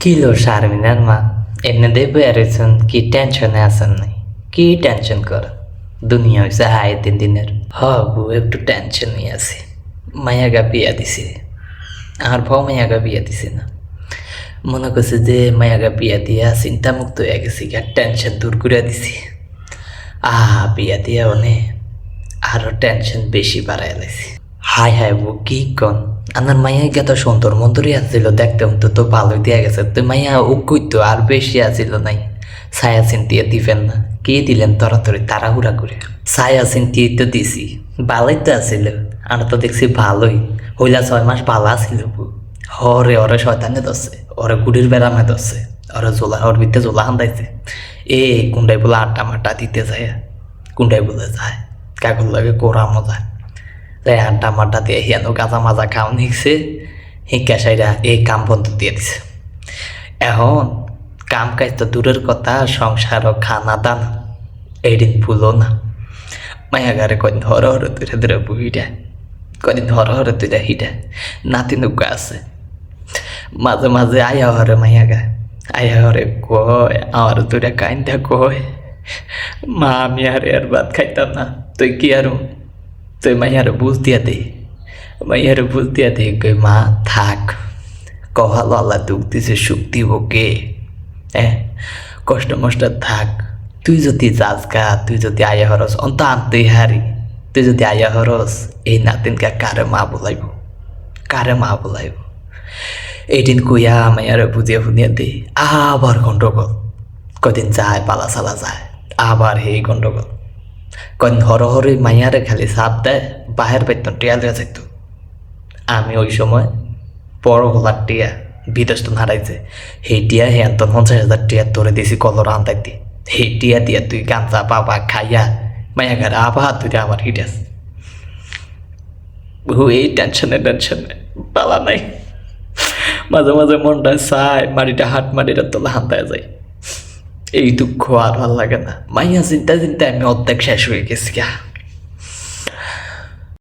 কি লো শারমিনার মা এনে দেব এরেছেন কি টেনশনে আছেন নাই কি টেনশন কর দুনিয়া হয়েছে হাই তিন দিনের হবু একটু টেনশন নিয়ে আছি মায়াগা বিয়া দিছে আর ভাও মায়াগা বিয়া দিছে না মনে করছে যে মায়াগা বিয়া দিয়া চিন্তামুক্ত হয়ে গেছি আর টেনশন দূর করে দিছি আহ বিয়া দিয়া অনে আরও টেনশন বেশি বাড়াই লাইছি হাই হাই বউ, কি কন? আমার মাইয়া গেত সুন্দর মন্দরই আছিল, দেখতে তো তো ভালোই দিয়া গেছে। তো মাইয়া ও কইতো, আর বেশি আছিল নাই। ছায়া চিন্তিয়ে দিবেন না। কি দিলেন তরাতরি তাড়াহুড়া করে। ছায়া চিন্তিয়ে তো দিছি। ভালোই তো আছিল। আর তো দেখছি ভালোই। হইলা ছয় মাস ভালো আছিল বউ। হরে, ওরে শয়তানে দছে ওরে গুড়ির বেড়ামে দছে ওরে জোলা ওর ভিতরে জোলা হান্দাইছে। এ কুন্ডাই বলে আটা মাটা দিতে যায়। কুন্ডাই বলে যায়। কাকুর লাগে কোরা মজা। তাই আড্ডা মাড্ডা হিয়ানো গাঁজা মাজা খাও নিচ্ছে হিঁকা সাইরা এই কাম বন্ধ দিয়ে দিছে। এখন কাম কাজ তো দূরের কথা, সংসার ও খানা দানা এইদিন ভুলো না। মায়া গারে কদিন হর হর তুই ধরে বুহিটা কদিন হর হর তুই হিটা নাতি নৌকা আছে। মাঝে মাঝে আয়া হরে মায়া গা, আয়া হরে কয়, আমার তুইরা কাইন্দা কয়, মা আমি আর আর ভাত খাইতাম না, তুই কি আর তুই মাইয়ারে বুঝ দিয়া দে, মাইয়ারে বুঝ দিয়া দে, কই মা, থাক। কহালো আল্লাহ দুঃখ দিছে, সুখ দিব কে? হ্যাঁ? কষ্ট মষ্ট থাক। তুই যদি যাস গা, তুই যদি আয়া হরস, অন্ত আনতেই হারি। তুই যদি আয়া হরস, এই নাতিনকে কারে মা বলাইব? কারে মা বলাইব? এইদিন কইয়া মাইয়ারে বুঝিয়া শুনিয়া দে, আবার গন্ডগোল। কদিন যায়, পালা চালা যায়, আবার সেই গন্ডগোল। কদিন হর হরে মাইয়ারে খালি চাপ দেয়, বাহের বেতন টিয়া দেওয়া যেত আমি ওই সময় বড় হলার টিয়া বিদেশ তো হারাইছে সেই টিয়া হে তো পঞ্চাশ হাজার টিয়া তোরে দিছি কলর আনতাই দি সেই টিয়া দিয়া তুই গাঞ্জা পাবা, খাইয়া মাইয়া গারে আবার তুই আমার হিটাস এই টেনশনে টেনশনে পালা নাই। মাঝে মাঝে মনটা চায় মাটিটা হাট মাটিটা তোলা হান্তায় যায়। এই দুঃখ আর ভালো লাগে না। মাইয়া চিন্তা চিন্তা আমি অর্ধেক শেষ হয়ে গেছি গা।